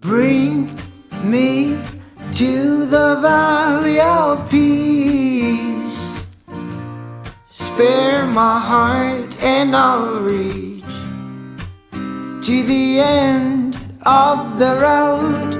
Bring me to the valley of peace. Spare my heart and I'll reach to the end of the road.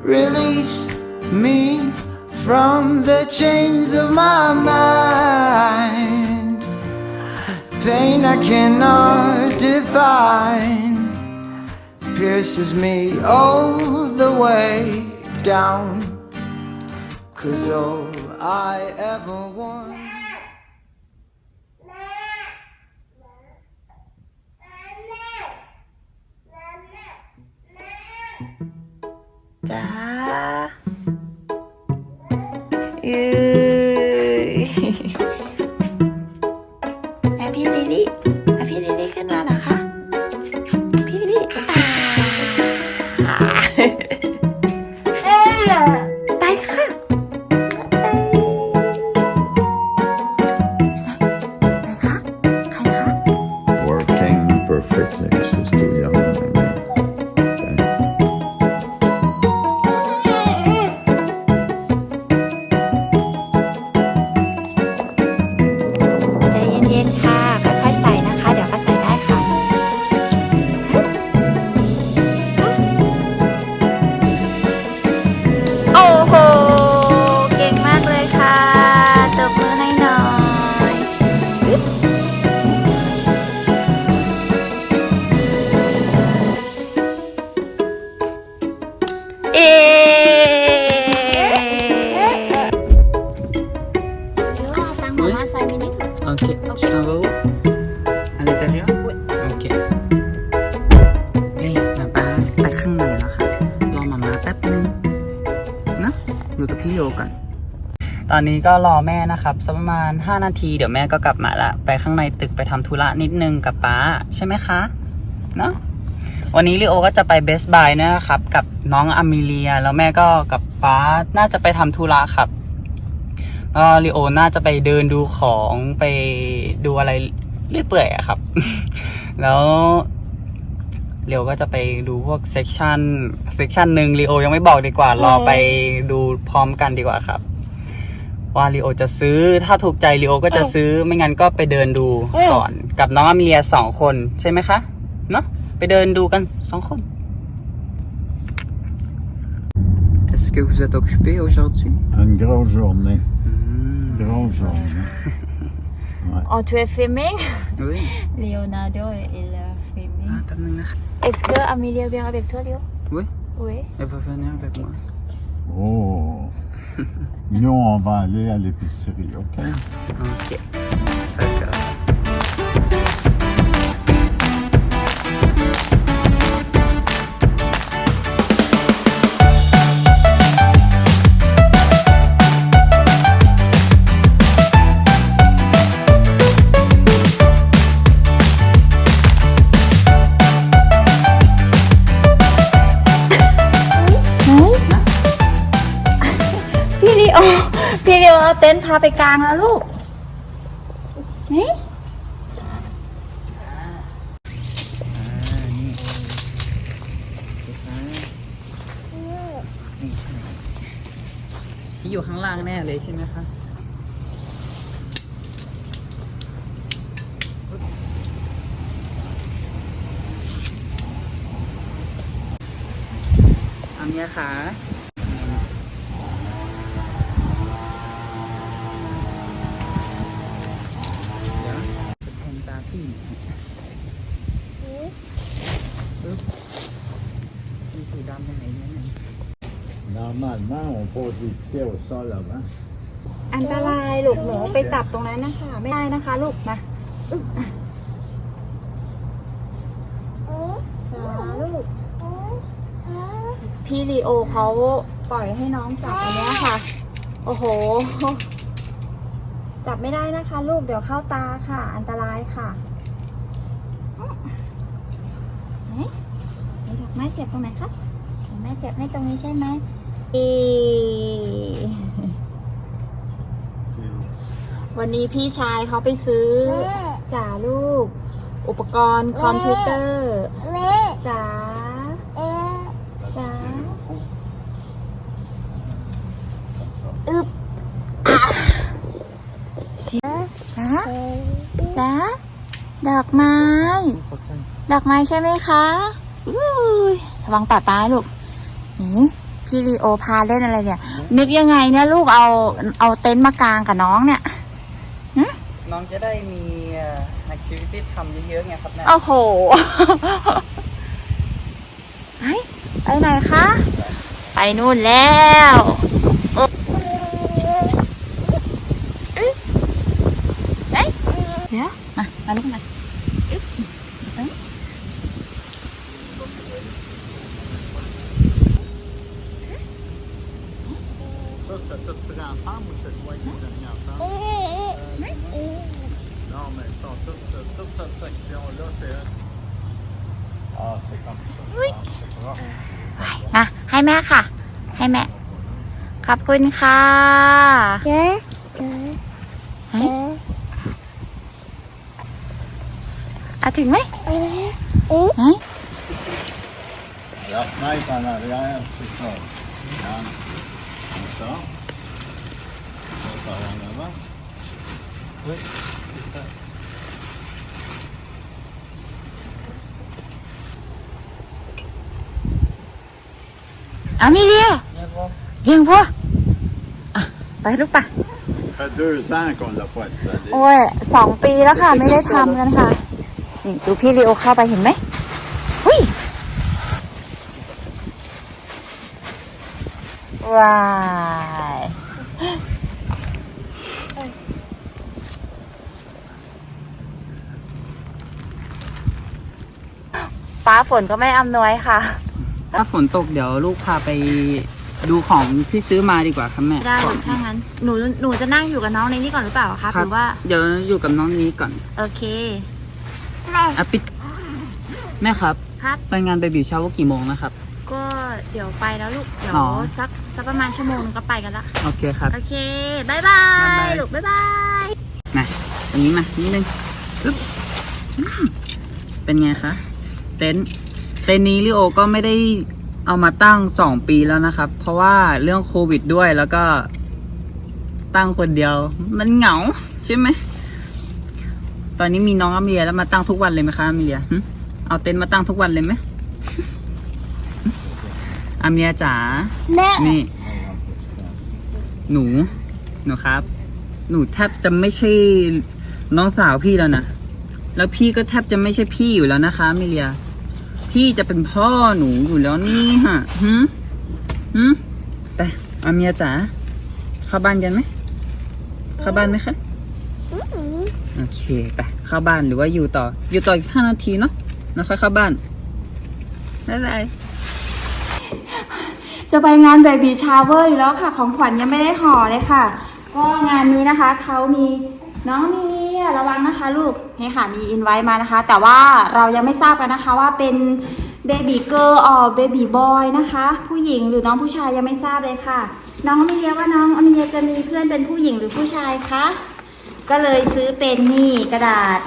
Release me from the chains of my mind. Pain I cannot define pierces me all the way down. Cause all I ever want. จ้า อนนี้ก็รอแม่นะครับสักประมาณ 5 นาทีเดี๋ยวแม่ก็กลับมาละไปข้างในตึกไปทำธุระนิดนึงกับป้าใช่ไหมคะเนอะวันนี้ลิโอก็จะไปเบสบายนะครับ กับน้องอามิเลีย แล้วแม่ก็กับป้าน่าจะไปทำธุระครับก็ลิโอน่าจะไปเดินดูของไปดูอะไรเรื่อยเปื่อยอะครับ แล้วเรียวก็จะไปดูพวกเซกชันเซกชันหนึ่งลีโอยังไม่บอกดีกว่ารอไปดูพร้อมกันดีกว่าครับ ว่าลีโอจะซื้อถ้าถูกใจลีโอก็จะซื้อไม่งั้นก็ไปเดินดูก่อน กับน้องอามิเลียสองคนใช่ไหมคะเนาะไปเดินดูกันสองคน Est-ce que vous êtes occupé aujourd'hui? Une grosse journée. Hmm. Grosse journée. Oh, tu es filming Oui. Leonardo il est filming อ่าแป๊บนึงนะคะ Est-ce que Amelia vient avec toi, Léo Oui. Oui. Elle va venir avec moi. Oh. Nous, on va aller à l'épicerie, OK? Ok. นท์พาไปกลางแล้วลูกนี่ที่อยู่ข้างล่างแน่เลยใช่ไหมคะอันเนี้ค่ะ Normalement, on pose les pieds au sol avant. อันตรายลูกหนูไปจับตรงนั้นนะคะ ไม่ได้นะคะลูกมาจ้าลูกพี่ลีโอเขาปล่อยให้น้องจับอันเนี้ยค่ะ โอ้โห จับไม่ได้นะคะ ลูกเดี๋ยวเข้าตาค่ะ อันตรายค่ะไหนไหนดอกไม้เสียบตรงไหนครั แม่เสียบให้ตรงนี้ใช่ไหมอีวันนี้พี่ชายเขาไปซื้อจ่าลูก อุปกรณ์คอมพิวเตอร์จ๋าจ๋าอึบเสียจ๋าจ๋าดอกไม้ ดอกไม้ใช่ไหมคะระวังป่าป้าลูก นี่พี่ลีโอพาเล่นอะไรเนี่ย นึกยังไงเนี่ยลูกเอาเอาเต็นท์มากางกับน้องเนี่ยน้องจะได้มีแอคทิวิตี้ทำเยอะๆไงครับแม่โอ้โหไปไปไหนคะ ไปนู่นแล้วโอ้เอ๊ะเอ๊ะเดี๋ยวมามาลูกมาอึ๊บเอ๊ะ Ça, c'est tout pris ensemble ou c'est toi qui les as mis ensemble? Non, mais ils sont toutes, euh, toute cette section-là, c'est elle. Ah, c'est comme ça. je Oui. pense, c'est propre. มาให้แม่ค่ะ ให้แม่ ขอบคุณค่ะเจ๊เจ๊อะถึงไหมเฮ้ย La fenêtre en arrière, c'est ça. Regarde. Comme ça. Ça, ça va en avant. Oui, c'est ça. อามิเลียเพียงพออะไปลูกปะ Ça fait deux ans qu'on l'a pas installé. โอ้ยสองปีแล้วค่ะ ไม่ได้ทำกันค่ะ นี่ดูพี่ลีโอเข้าไปเห็นไหมหุ้ยว้ายฟ้าฝนก็ไม่อำนวยค่ะ ถ้าฝนตกเดี๋ยวลูกพาไปดูของที่ซื้อมาดีกว่าครับแม่ได้ของถ้างั้นหนูหนูจะนั่งอยู่กับน้องในนี้ก่อนหรือเปล่าคะครัหรือว่า เดี๋ยวอยู่กับน้องนี้ก่อน โอเคอะปิดแม่ครับ ครับ ไปงานเบบีชาวกี่โมงนะครับ ก็เดี๋ยวไปแล้วลูก เดี๋ยวอ๋อสักสักประมาณชั่วโมงนึงก็ไปกันละ โอเคครับ โอเคบายบาบ๊ายบายยลูกบายบายมาตรงนี้มานิดนึงอึ๊บอืมเป็นไงคะ เต็นท์ เต็นท์นี้ลิโอก็ไม่ได้เอามาตั้งสองปีแล้วนะครับ เพราะว่าเรื่องโควิดด้วยแล้วก็ตั้งคนเดียว มันเหงาใช่ไหม ตอนนี้มีน้องอาเมียแล้วมาตั้งทุกวันเลยไหมคะอาเมียหึเอาเต็นท์มาตั้งทุกวันเลยไหมอาเมียจ๋า นี่ หนู หนูครับ หนูแทบจะไม่ใช่น้องสาวพี่แล้วนะ แล้วพี่ก็แทบจะไม่ใช่พี่อยู่แล้วนะคะมิเลีย พี่จะเป็นพ่อหนูอยู่แล้วนี่ฮะหืมหืมแต่อาเมียจ๋าเข้าบ้านกันไหมเข้าบ้านไหมคะโอเคไปเข้าบ้านหรือว่าอยู่ต่อ อยู่ต่ออีกห้านาทีเนาะแล้วค่อยเข้าบ้านบ๊ายบายจะไปงานเบบีชาเวอร์อยู่แล้วค่ะ ของขวัญยังไม่ได้ห่อเลยค่ะ ก็งานนี้นะคะเขามี น้องมีเลียระวังนะคะลูกนี่ค่ะมีอินไว้มานะคะ แต่ว่าเรายังไม่ทราบกันนะคะว่าเป็นเบบีเกิร์ลออเบบีบอยนะคะ ผู้หญิงหรือน้องผู้ชายยังไม่ทราบเลยค่ะ น้องมิเลียว่าน้องมิเลียจะมีเพื่อนเป็นผู้หญิงหรือผู้ชายคะก็เลยซื้อเป็นนี่กระดาษ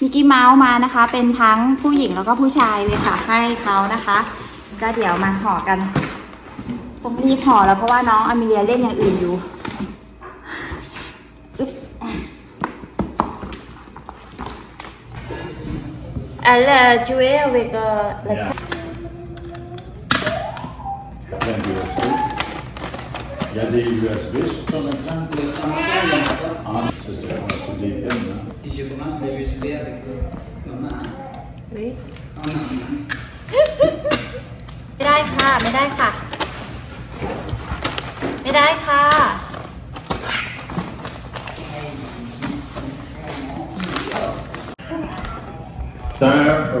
มิกกี้เมาส์มานะคะ เป็นทั้งผู้หญิงแล้วก็ผู้ชายเลยค่ะ ให้เขานะคะ ก็เดี๋ยวมาห่อกันต้องรีบห่อแล้วเพราะว่าน้องอเมิเลียเล่นอย่างอื่นอยู่ Alors, tu es avec euh, la Yeah. Plein d'USB. Il y a des USB sur ton écran pour l'instant? Ah, c'est ça, ouais, c'est des pins, hein. Si je commence le USB avec maman. Oui. ไม่ได้ค่ะ ไม่ได้ค่ะ ไม่ได้ค่ะ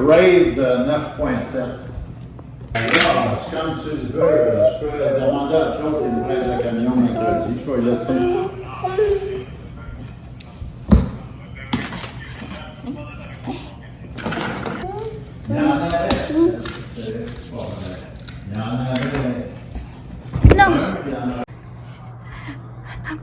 un RAID 9.7. Ah, c'est comme si je veux, je peux demander à Claude qu'il nous prête le camion mercredi. Je vais laisser. Y en avait. C'est pas vrai. Il y en avait. Non. Il y en avait.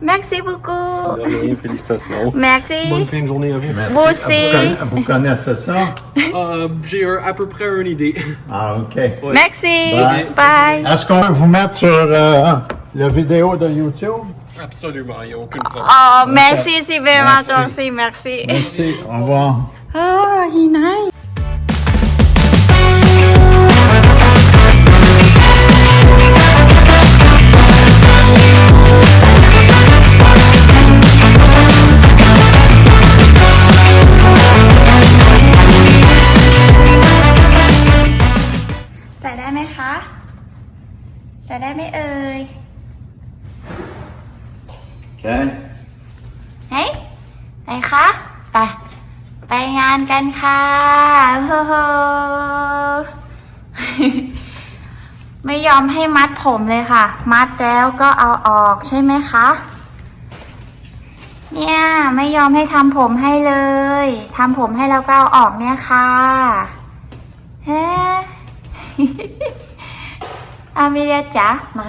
Merci beaucoup. De rien, félicitations. Merci. Bonne fin de journée à vous. Merci. Vous aussi. Vous, vous connaissez ça? Euh, j'ai à peu près une idée. Ah, OK. Merci. Bye. Est-ce qu'on peut vous mettre sur euh, la vidéo de YouTube? Absolument, il n'y a aucune problème. Oh, merci, c'est vraiment gentil, merci. Merci, au revoir. Ah, oh, nice. คะ ใส่ได้ไหมเอ่ย Okay. ไหนไหนคะ ไป ไปงานกันค่ะเฮ้อไม่ยอมให้มัดผมเลยค่ะ มัดแล้วก็เอาออกใช่ไหมคะ เนี่ยไม่ยอมให้ทำผมให้เลย ทำผมให้แล้วก็เอาออกเนี่ยค่ะเฮ้ อามิเลียจ๋ามา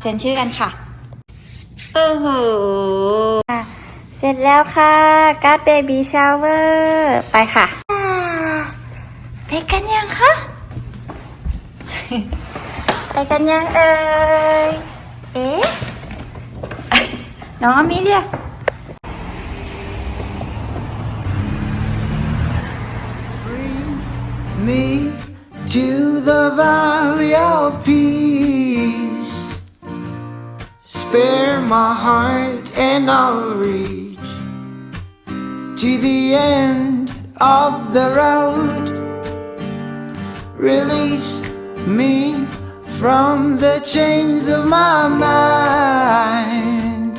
เซ็นชื่อกันค่ะโอ้โหอะเสร็จแล้วค่ะการ์ดเบบี้ชาวเวอร์ไปค่ะอ่าไปกันยังคะไปกันยังเอ่ยเอ๊ะน้องอามิเลีย Bring of peace. Spare my heart and I'll reach to the end of the road. Release me from the chains of my mind.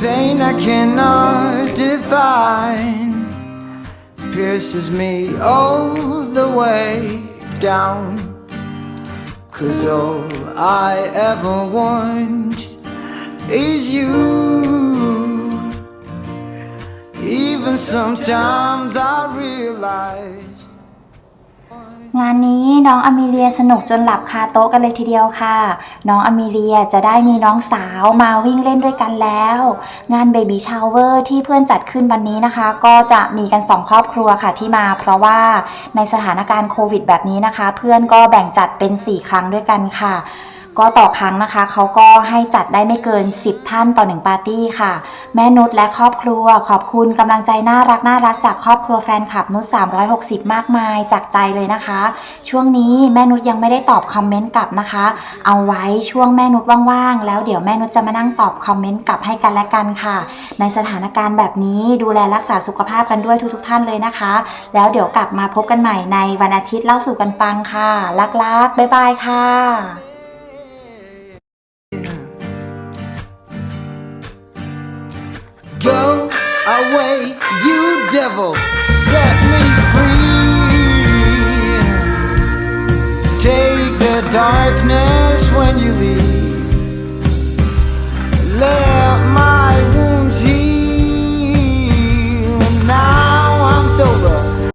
Pain I cannot define pierces me all the way down. Cause all I ever want is you. Even sometimes I realize. งานนี้น้องอเมเลียสนุกจนหลับคาโต๊ะกันเลยทีเดียวค่ะ น้องอเมเลียจะได้มีน้องสาวมาวิ่งเล่นด้วยกันแล้ว งานเบบี้ชาวเวอร์ที่เพื่อนจัดขึ้นวันนี้นะคะ ก็จะมีกันสองครอบครัวค่ะที่มา เพราะว่าในสถานการณ์โควิดแบบนี้นะคะ เพื่อนก็แบ่งจัดเป็น 4 ครั้งด้วยกันค่ะ ก็ต่อครั้งนะคะเขาก็ให้จัดได้ไม่เกิน 10 ท่านต่อ 1 ปาร์ตี้ค่ะ แม่นุชและครอบครัว ขอบคุณกำลังใจน่ารักน่ารักจากครอบครัวแฟนคลับนุช360 มากมายจากใจเลยนะคะ ช่วงนี้แม่นุชยังไม่ได้ตอบคอมเมนต์กลับนะคะ เอาไว้ช่วงแม่นุชว่างๆ แล้วเดี๋ยวแม่นุชจะมานั่งตอบคอมเมนต์กลับให้กันและกันค่ะ ในสถานการณ์แบบนี้ดูแลรักษาสุขภาพกันด้วยทุกๆ ท่านเลยนะคะ แล้วเดี๋ยวกลับมาพบกันใหม่ในวันอาทิตย์เล่าสู่กันฟังค่ะ รักๆบ๊ายบายค่ะ away, you devil, set me free. Take the darkness when you leave.